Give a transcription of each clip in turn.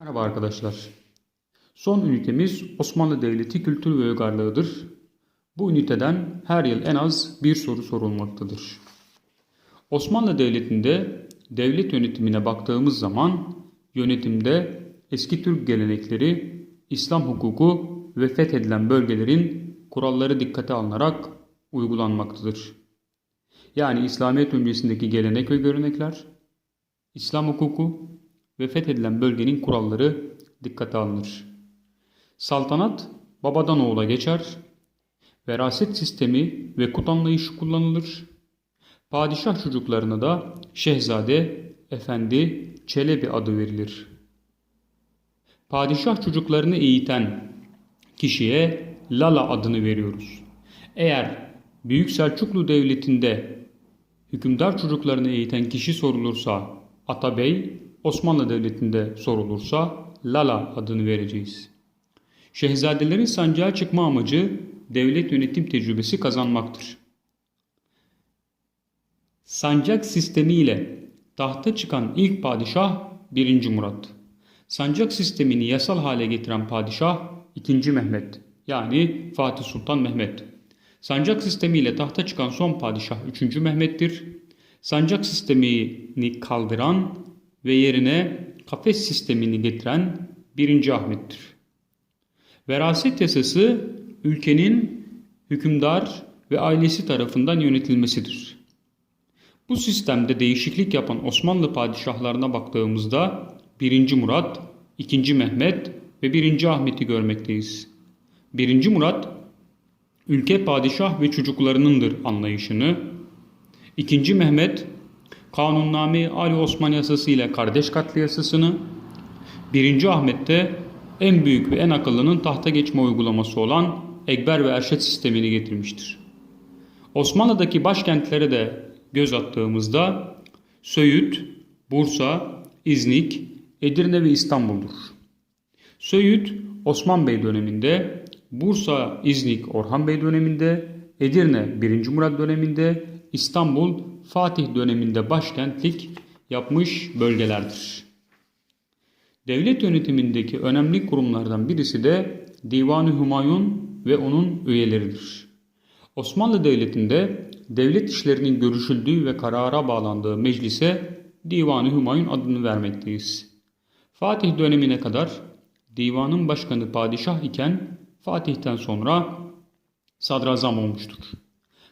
Merhaba arkadaşlar. Son ünitemiz Osmanlı Devleti kültür ve uygarlığıdır. Bu üniteden her yıl en az bir soru sorulmaktadır. Osmanlı Devleti'nde devlet yönetimine baktığımız zaman yönetimde eski Türk gelenekleri, İslam hukuku ve fethedilen bölgelerin kuralları dikkate alınarak uygulanmaktadır. Yani İslamiyet öncesindeki gelenek ve görenekler, İslam hukuku ve fethedilen bölgenin kuralları dikkate alınır. Saltanat babadan oğula geçer, veraset sistemi ve kut anlayışı kullanılır. Padişah çocuklarına da şehzade, efendi, çelebi adı verilir. Padişah çocuklarını eğiten kişiye Lala adını veriyoruz. Eğer Büyük Selçuklu Devleti'nde hükümdar çocuklarını eğiten kişi sorulursa Atabey, Osmanlı Devleti'nde sorulursa Lala adını vereceğiz. Şehzadelerin sancağa çıkma amacı devlet yönetim tecrübesi kazanmaktır. Sancak sistemiyle tahta çıkan ilk padişah 1. Murat. Sancak sistemini yasal hale getiren padişah 2. Mehmet yani Fatih Sultan Mehmet. Sancak sistemiyle tahta çıkan son padişah 3. Mehmet'tir. Sancak sistemini kaldıran ve yerine kafes sistemini getiren 1. Ahmet'tir. Veraset yasası ülkenin hükümdar ve ailesi tarafından yönetilmesidir. Bu sistemde değişiklik yapan Osmanlı padişahlarına baktığımızda 1. Murat, 2. Mehmet ve 1. Ahmet'i görmekteyiz. 1. Murat, ülke padişah ve çocuklarınındır anlayışını, 2. Mehmet, Kanunname Ali Osman yasası ile kardeş katli yasasını, 1. Ahmet de en büyük ve en akıllının tahta geçme uygulaması olan Ekber ve Erşet sistemini getirmiştir. Osmanlı'daki başkentlere de göz attığımızda Söğüt, Bursa, İznik, Edirne ve İstanbul'dur. Söğüt Osman Bey döneminde, Bursa, İznik Orhan Bey döneminde, Edirne 1. Murat döneminde, İstanbul Fatih döneminde başkentlik yapmış bölgelerdir. Devlet yönetimindeki önemli kurumlardan birisi de Divan-ı Hümayun ve onun üyeleridir. Osmanlı Devleti'nde devlet işlerinin görüşüldüğü ve karara bağlandığı meclise Divan-ı Hümayun adını vermekteyiz. Fatih dönemine kadar divanın başkanı padişah iken Fatih'ten sonra sadrazam olmuştur.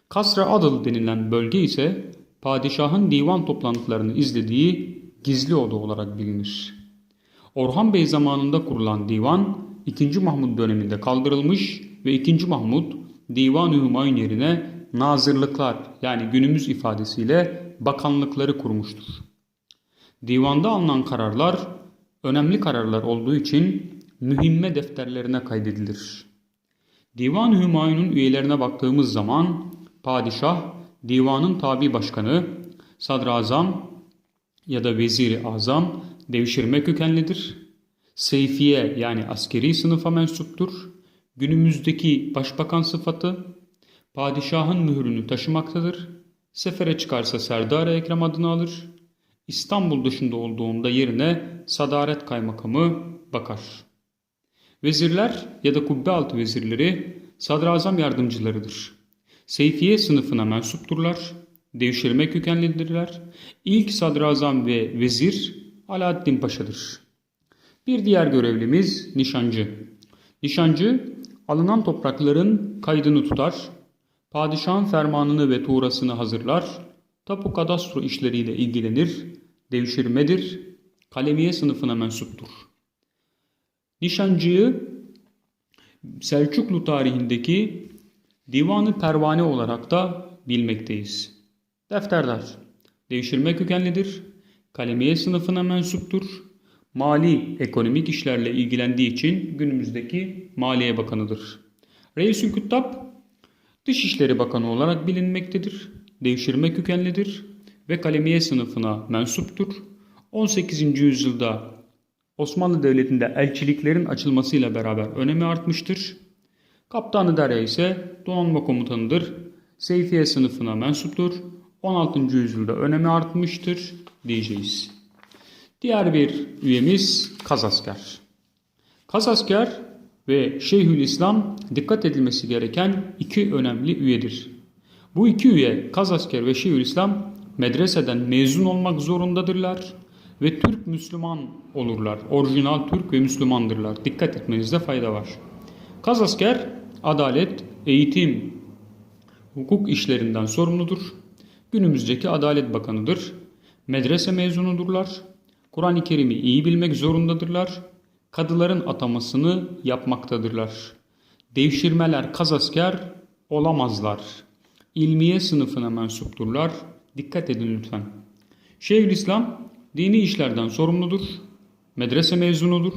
Kasra Adıl denilen bölge ise padişahın divan toplantılarını izlediği gizli oda olarak bilinir. Orhan Bey zamanında kurulan divan 2. Mahmud döneminde kaldırılmış ve 2. Mahmud Divan-ı Hümayun yerine nazırlıklar yani günümüz ifadesiyle bakanlıkları kurmuştur. Divanda alınan kararlar önemli kararlar olduğu için mühimme defterlerine kaydedilir. Divan-ı Hümayun'un üyelerine baktığımız zaman padişah, divanın tabi başkanı, sadrazam ya da veziri azam devşirme kökenlidir. Seyfiye yani askeri sınıfa mensuptur. Günümüzdeki başbakan sıfatı padişahın mührünü taşımaktadır. Sefere çıkarsa Serdar Ekrem adını alır. İstanbul dışında olduğunda yerine sadaret kaymakamı bakar. Vezirler ya da kubbe altı vezirleri sadrazam yardımcılarıdır. Seyfiye sınıfına mensupturlar. Devşirme kökenlidirler. İlk sadrazam ve vezir Alaaddin Paşa'dır. Bir diğer görevlimiz nişancı. Nişancı alınan toprakların kaydını tutar, padişahın fermanını ve tuğrasını hazırlar, tapu kadastro işleriyle ilgilenir, devşirmedir, kalemiye sınıfına mensuptur. Nişancıyı Selçuklu tarihindeki Divanı Pervane olarak da bilmekteyiz. Defterdar, devşirme kökenlidir, kalemiye sınıfına mensuptur, mali ekonomik işlerle ilgilendiği için günümüzdeki Maliye Bakanı'dır. Reisül Küttab, Dışişleri Bakanı olarak bilinmektedir, devşirme kökenlidir ve kalemiye sınıfına mensuptur. 18. yüzyılda Osmanlı Devleti'nde elçiliklerin açılmasıyla beraber önemi artmıştır. Kaptanı Derya ise donanma komutanıdır. Seyfiye sınıfına mensuptur. 16. yüzyılda önemi artmıştır diyeceğiz. Diğer bir üyemiz Kazasker. Kazasker ve Şeyhülislam dikkat edilmesi gereken iki önemli üyedir. Bu iki üye Kazasker ve Şeyhülislam medreseden mezun olmak zorundadırlar ve Türk Müslüman olurlar. Orijinal Türk ve Müslümandırlar. Dikkat etmenizde fayda var. Kazasker adalet, eğitim, hukuk işlerinden sorumludur. Günümüzdeki Adalet Bakanıdır. Medrese mezunudurlar. Kur'an-ı Kerim'i iyi bilmek zorundadırlar. Kadıların atamasını yapmaktadırlar. Devşirmeler kazasker olamazlar. İlmiye sınıfına mensupturlar. Dikkat edin lütfen. Şeyhülislam dini işlerden sorumludur. Medrese mezunudur.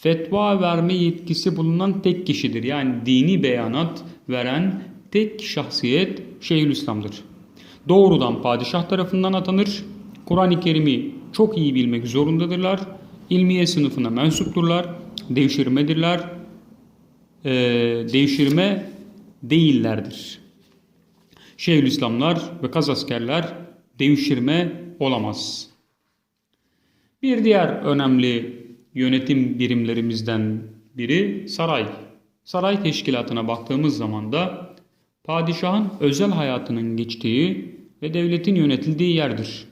Fetva verme yetkisi bulunan tek kişidir. Yani dini beyanat veren tek şahsiyet Şeyhülislam'dır. Doğrudan padişah tarafından atanır. Kur'an-ı Kerim'i çok iyi bilmek zorundadırlar. İlmiye sınıfına mensupturlar. Devşirmedirler. Ee, devşirme değillerdir. Şeyhülislamlar ve kazaskerler devşirme olamaz. Bir diğer önemli yönetim birimlerimizden biri saray. Saray teşkilatına baktığımız zaman da padişahın özel hayatının geçtiği ve devletin yönetildiği yerdir.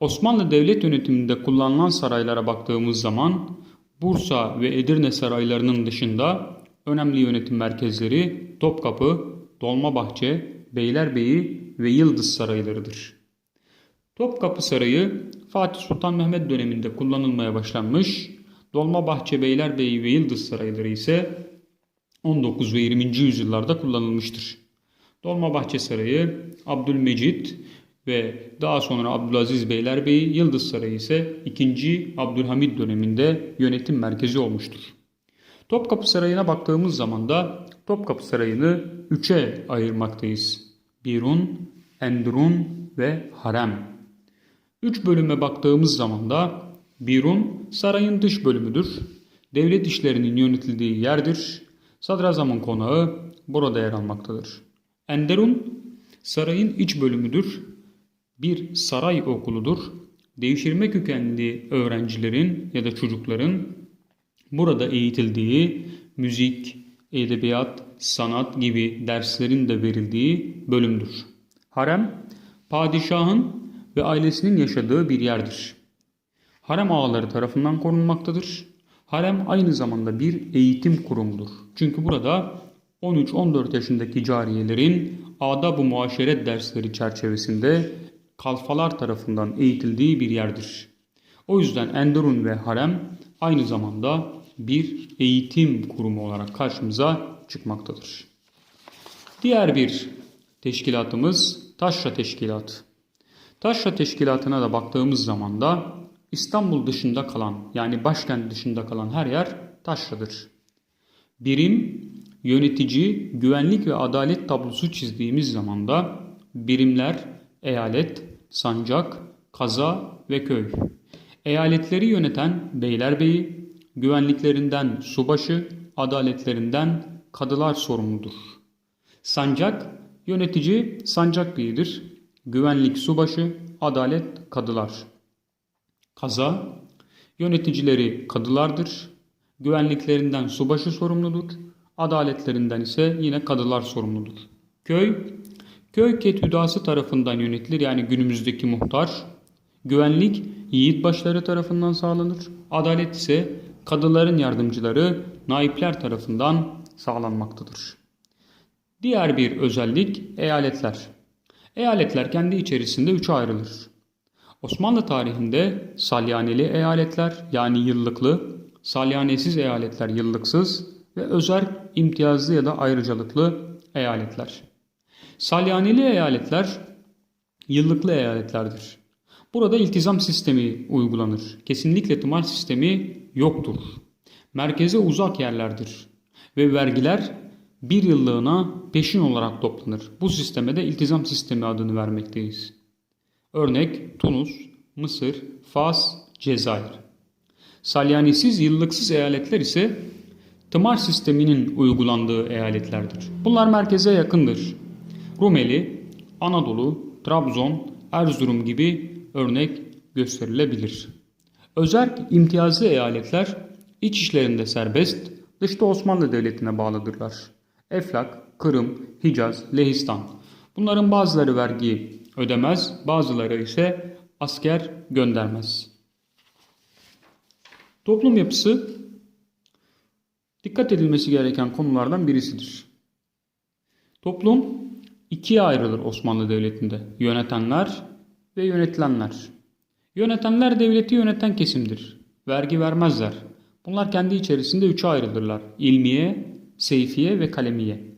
Osmanlı devlet yönetiminde kullanılan saraylara baktığımız zaman Bursa ve Edirne saraylarının dışında önemli yönetim merkezleri Topkapı, Dolmabahçe, Beylerbeyi ve Yıldız saraylarıdır. Topkapı Sarayı Fatih Sultan Mehmet döneminde kullanılmaya başlanmış. Dolmabahçe, Beylerbeyi ve Yıldız sarayları ise 19 ve 20. yüzyıllarda kullanılmıştır. Dolmabahçe Sarayı Abdülmecit ve daha sonra Abdülaziz Beylerbeyi, Yıldız Sarayı ise 2. Abdülhamid döneminde yönetim merkezi olmuştur. Topkapı Sarayı'na baktığımız zaman da Topkapı Sarayı'nı üçe ayırmaktayız. Birun, Endrun ve Harem. Üç bölüme baktığımız zaman da Birun sarayın dış bölümüdür. Devlet işlerinin yönetildiği yerdir. Sadrazamın konağı burada yer almaktadır. Enderun sarayın iç bölümüdür. Bir saray okuludur. Devşirme kökenli öğrencilerin ya da çocukların burada eğitildiği müzik, edebiyat, sanat gibi derslerin de verildiği bölümdür. Harem, padişahın ve ailesinin yaşadığı bir yerdir. Harem ağaları tarafından korunmaktadır. Harem aynı zamanda bir eğitim kurumudur. Çünkü burada 13-14 yaşındaki cariyelerin adab-ı muaşeret dersleri çerçevesinde kalfalar tarafından eğitildiği bir yerdir. O yüzden Enderun ve Harem aynı zamanda bir eğitim kurumu olarak karşımıza çıkmaktadır. Diğer bir teşkilatımız Taşra Teşkilatı. Taşra Teşkilatı'na da baktığımız zaman da İstanbul dışında kalan yani başkent dışında kalan her yer Taşra'dır. Birim, yönetici, güvenlik ve adalet tablosu çizdiğimiz zaman da birimler, eyalet, sancak, kaza ve köy. Eyaletleri yöneten beylerbeyi, güvenliklerinden subaşı, adaletlerinden kadılar sorumludur. Sancak, yönetici sancak beyidir. Güvenlik subaşı, adalet kadılar. Kaza, yöneticileri kadılardır. Güvenliklerinden subaşı sorumludur. Adaletlerinden ise yine kadılar sorumludur. Köy, köy ketüdası tarafından yönetilir yani günümüzdeki muhtar. Güvenlik yiğit başları tarafından sağlanır. Adalet ise kadıların yardımcıları naipler tarafından sağlanmaktadır. Diğer bir özellik eyaletler. Eyaletler kendi içerisinde üçe ayrılır. Osmanlı tarihinde salyaneli eyaletler yani yıllıklı, salyanesiz eyaletler yıllıksız ve özel imtiyazlı ya da ayrıcalıklı eyaletler. Salyaneli eyaletler yıllıklı eyaletlerdir. Burada iltizam sistemi uygulanır. Kesinlikle tımar sistemi yoktur. Merkeze uzak yerlerdir. Ve vergiler bir yıllığına peşin olarak toplanır. Bu sisteme de iltizam sistemi adını vermekteyiz. Örnek Tunus, Mısır, Fas, Cezayir. Salyanisiz yıllıksız eyaletler ise tımar sisteminin uygulandığı eyaletlerdir. Bunlar merkeze yakındır. Rumeli, Anadolu, Trabzon, Erzurum gibi örnek gösterilebilir. Özerk imtiyazlı eyaletler iç işlerinde serbest, dışta Osmanlı Devleti'ne bağlıdırlar. Eflak, Kırım, Hicaz, Lehistan. Bunların bazıları vergi ödemez, bazıları ise asker göndermez. Toplum yapısı dikkat edilmesi gereken konulardan birisidir. Toplum ikiye ayrılır Osmanlı Devleti'nde. Yönetenler ve yönetilenler. Yönetenler devleti yöneten kesimdir. Vergi vermezler. Bunlar kendi içerisinde üçe ayrılırlar. İlmiye, seyfiye ve kalemiye.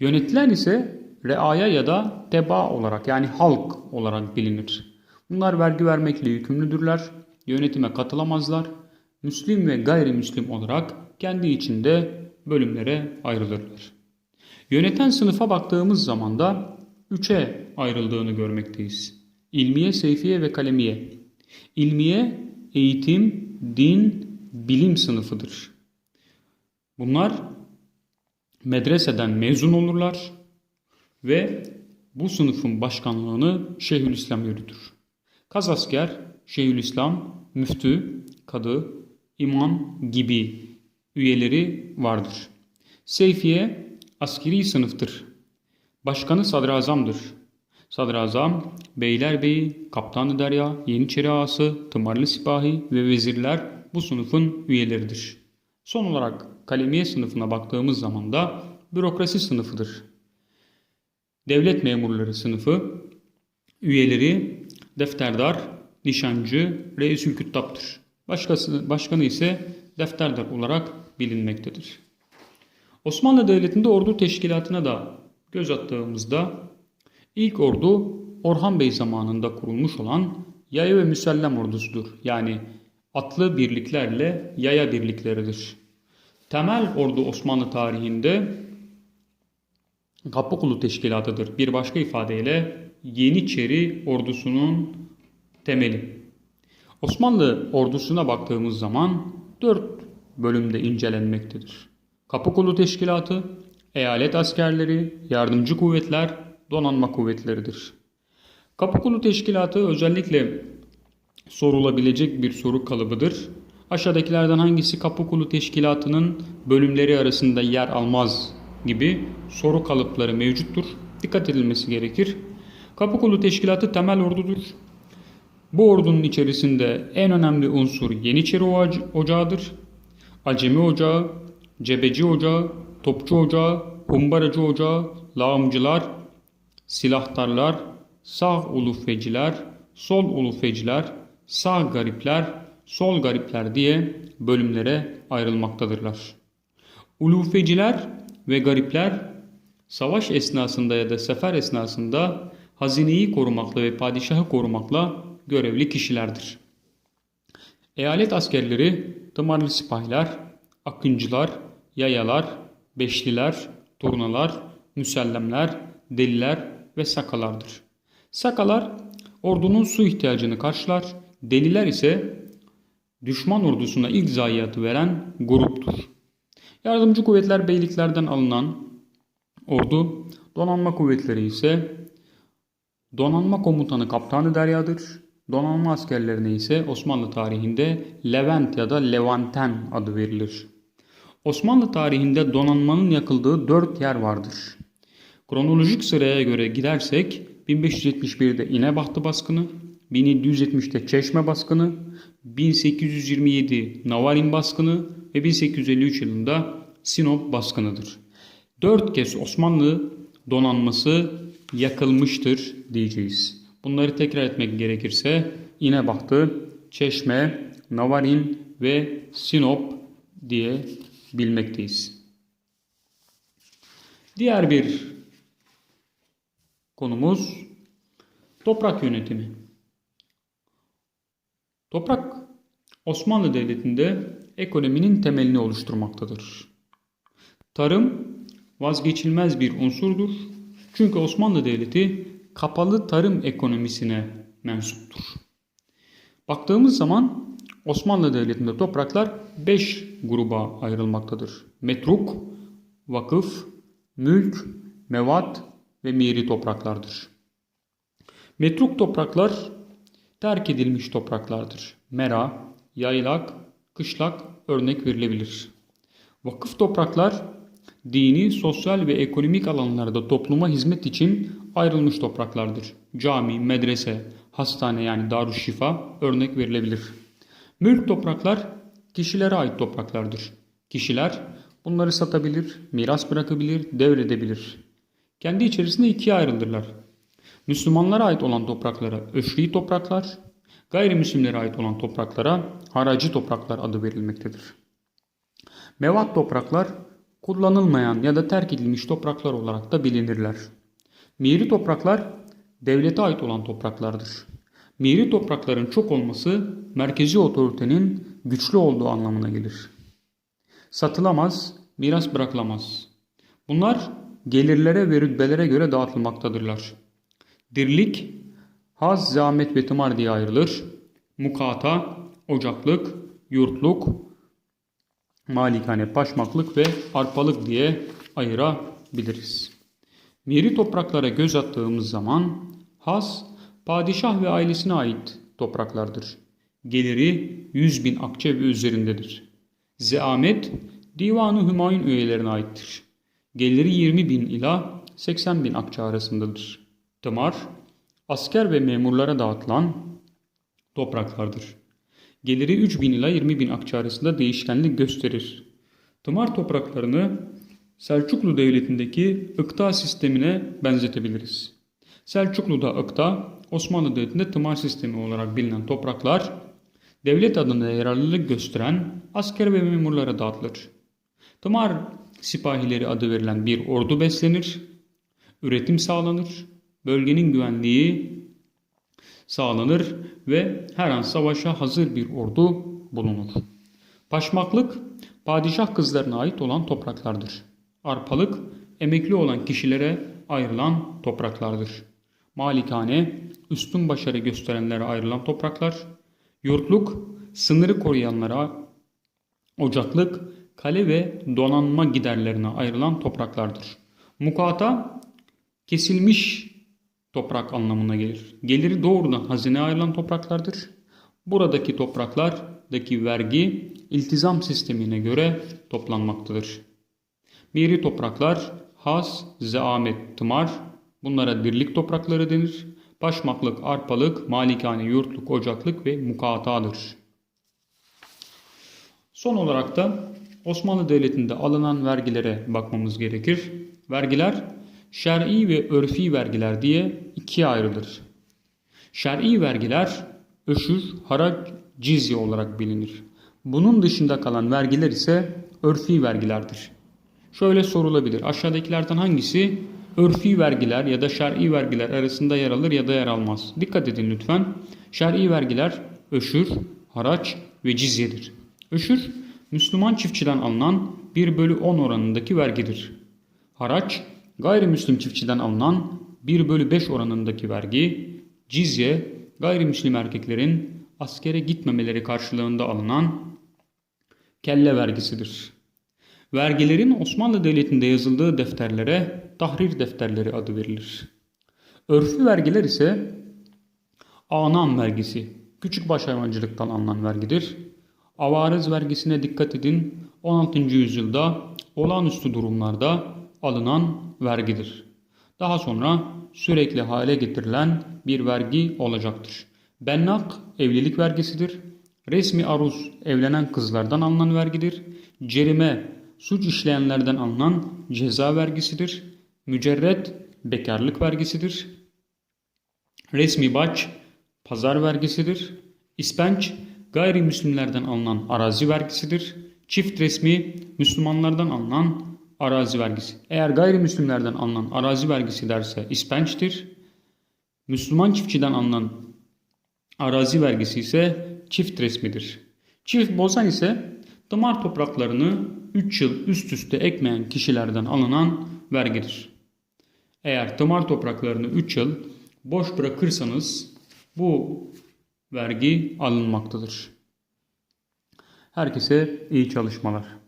Yönetilen ise reaya ya da teba olarak yani halk olarak bilinir. Bunlar vergi vermekle yükümlüdürler. Yönetime katılamazlar. Müslim ve gayrimüslim olarak kendi içinde bölümlere ayrılırlar. Yöneten sınıfa baktığımız zaman da üçe ayrıldığını görmekteyiz. İlmiye, seyfiye ve kalemiye. İlmiye, eğitim, din, bilim sınıfıdır. Bunlar medreseden mezun olurlar ve bu sınıfın başkanlığını Şeyhülislam yürütür. Kazasker, Şeyhülislam, müftü, kadı, imam gibi üyeleri vardır. Seyfiye askeri sınıftır. Başkanı sadrazamdır. Sadrazam, beylerbeyi, kaptanı derya, yeniçeri ağası, tımarlı sipahi ve vezirler bu sınıfın üyeleridir. Son olarak kalemiye sınıfına baktığımız zaman da bürokrasi sınıfıdır. Devlet memurları sınıfı, üyeleri defterdar, nişancı, reisül küttaptır. Başkası, başkanı ise defterdar olarak bilinmektedir. Osmanlı Devleti'nde ordu teşkilatına da göz attığımızda ilk ordu Orhan Bey zamanında kurulmuş olan yaya ve müsellem ordusudur. Yani atlı birliklerle yaya birlikleridir. Temel ordu Osmanlı tarihinde Kapıkulu Teşkilatı'dır. Bir başka ifadeyle Yeniçeri ordusunun temeli. Osmanlı ordusuna baktığımız zaman dört bölümde incelenmektedir. Kapıkulu Teşkilatı, eyalet askerleri, yardımcı kuvvetler, donanma kuvvetleridir. Kapıkulu Teşkilatı özellikle sorulabilecek bir soru kalıbıdır. Aşağıdakilerden hangisi Kapıkulu Teşkilatı'nın bölümleri arasında yer almaz gibi soru kalıpları mevcuttur. Dikkat edilmesi gerekir. Kapıkulu Teşkilatı temel ordudur. Bu ordunun içerisinde en önemli unsur Yeniçeri Ocağı'dır. Acemi Ocağı, Cebeci Ocağı, Topçu Ocağı, Humbaracı Ocağı, Lağımcılar, Silahtarlar, Sağ Ulufeciler, Sol Ulufeciler, Sağ Garipler, Sol Garipler diye bölümlere ayrılmaktadırlar. Ulufeciler ve garipler savaş esnasında ya da sefer esnasında hazineyi korumakla ve padişahı korumakla görevli kişilerdir. Eyalet askerleri tımarlı sipahiler, akıncılar, yayalar, beşliler, turnalar, müsellemler, deliler ve sakalardır. Sakalar ordunun su ihtiyacını karşılar, deliler ise düşman ordusuna ilk zayiatı veren gruptur. Yardımcı kuvvetler beyliklerden alınan ordu, donanma kuvvetleri ise donanma komutanı kaptanı deryadır. Donanma askerlerine ise Osmanlı tarihinde Levent ya da Levanten adı verilir. Osmanlı tarihinde donanmanın yakıldığı dört yer vardır. Kronolojik sıraya göre gidersek 1571'de İnebahtı baskını, 1770'te Çeşme baskını, 1827 Navarin baskını ve 1853 yılında Sinop baskınıdır. Dört kez Osmanlı donanması yakılmıştır diyeceğiz. Bunları tekrar etmek gerekirse İnebahtı, Çeşme, Navarin ve Sinop diye bilmekteyiz. Diğer bir konumuz toprak yönetimi. Toprak Osmanlı Devleti'nde ekonominin temelini oluşturmaktadır. Tarım vazgeçilmez bir unsurdur. Çünkü Osmanlı Devleti kapalı tarım ekonomisine mensuptur. Baktığımız zaman Osmanlı Devleti'nde topraklar 5 gruba ayrılmaktadır. Metruk, vakıf, mülk, mevat ve miri topraklardır. Metruk topraklar terk edilmiş topraklardır. Mera, yaylak, kışlak örnek verilebilir. Vakıf topraklar dini, sosyal ve ekonomik alanlarda topluma hizmet için ayrılmış topraklardır. Cami, medrese, hastane yani darüşşifa örnek verilebilir. Mülk topraklar kişilere ait topraklardır. Kişiler bunları satabilir, miras bırakabilir, devredebilir. Kendi içerisinde ikiye ayrılırlar. Müslümanlara ait olan topraklara öşri topraklar, gayrimüslimlere ait olan topraklara haracı topraklar adı verilmektedir. Mevat topraklar kullanılmayan ya da terk edilmiş topraklar olarak da bilinirler. Miri topraklar devlete ait olan topraklardır. Miri toprakların çok olması merkezi otoritenin güçlü olduğu anlamına gelir. Satılamaz, miras bırakılamaz. Bunlar gelirlere ve rütbelere göre dağıtılmaktadırlar. Dirlik, haz, zahmet ve tımar diye ayrılır. Mukata, ocaklık, yurtluk, malikane, paşmaklık ve arpalık diye ayırabiliriz. Miri topraklara göz attığımız zaman has, padişah ve ailesine ait topraklardır. Geliri 100 bin akçe ve üzerindedir. Zeamet, Divanı Hümayun üyelerine aittir. Geliri 20 bin ila 80 bin akçe arasındadır. Tımar, asker ve memurlara dağıtılan topraklardır. Geliri 3 bin ila 20 bin akçe arasında değişkenlik gösterir. Tımar topraklarını Selçuklu Devleti'ndeki ıkta sistemine benzetebiliriz. Selçuklu'da ıkta, Osmanlı Devleti'nde tımar sistemi olarak bilinen topraklar, devlet adına yararlılık gösteren asker ve memurlara dağıtılır. Tımar sipahileri adı verilen bir ordu beslenir, üretim sağlanır, bölgenin güvenliği sağlanır ve her an savaşa hazır bir ordu bulunur. Paşmaklık, padişah kızlarına ait olan topraklardır. Arpalık, emekli olan kişilere ayrılan topraklardır. Malikane, üstün başarı gösterenlere ayrılan topraklar. Yurtluk, sınırı koruyanlara, ocaklık, kale ve donanma giderlerine ayrılan topraklardır. Mukata, kesilmiş toprak anlamına gelir. Geliri doğrudan hazine ayrılan topraklardır. Buradaki topraklardaki vergi iltizam sistemine göre toplanmaktadır. Miri topraklar has, zeamet, tımar bunlara dirlik toprakları denir. Başmaklık, arpalık, malikane, yurtluk, ocaklık ve mukatadır. Son olarak da Osmanlı Devleti'nde alınan vergilere bakmamız gerekir. Vergiler şer'i ve örfi vergiler diye ikiye ayrılır. Şer'i vergiler öşür, harac, cizye olarak bilinir. Bunun dışında kalan vergiler ise örfi vergilerdir. Şöyle sorulabilir. Aşağıdakilerden hangisi örfi vergiler ya da şer'i vergiler arasında yer alır ya da yer almaz? Dikkat edin lütfen. Şer'i vergiler öşür, haraç ve cizyedir. Öşür, Müslüman çiftçiden alınan 1 bölü 10 oranındaki vergidir. Haraç, gayrimüslim çiftçiden alınan 1 bölü 5 oranındaki vergi, cizye, gayrimüslim erkeklerin askere gitmemeleri karşılığında alınan kelle vergisidir. Vergilerin Osmanlı Devleti'nde yazıldığı defterlere tahrir defterleri adı verilir. Örfü vergiler ise anam vergisi, küçük baş hayvancılıktan alınan vergidir. Avarız vergisine dikkat edin. 16. yüzyılda olağanüstü durumlarda alınan vergidir. Daha sonra sürekli hale getirilen bir vergi olacaktır. Bennak evlilik vergisidir. Resmi aruz evlenen kızlardan alınan vergidir. Cerime suç işleyenlerden alınan ceza vergisidir. Mücerret bekarlık vergisidir. Resmi baç pazar vergisidir. İspenç gayrimüslimlerden alınan arazi vergisidir. Çift resmi Müslümanlardan alınan arazi vergisi. Eğer gayrimüslimlerden alınan arazi vergisi derse ispençtir. Müslüman çiftçiden alınan arazi vergisi ise çift resmidir. Çift bozan ise damar topraklarını 3 yıl üst üste ekmeyen kişilerden alınan vergidir. Eğer damar topraklarını 3 yıl boş bırakırsanız bu vergi alınmaktadır. Herkese iyi çalışmalar.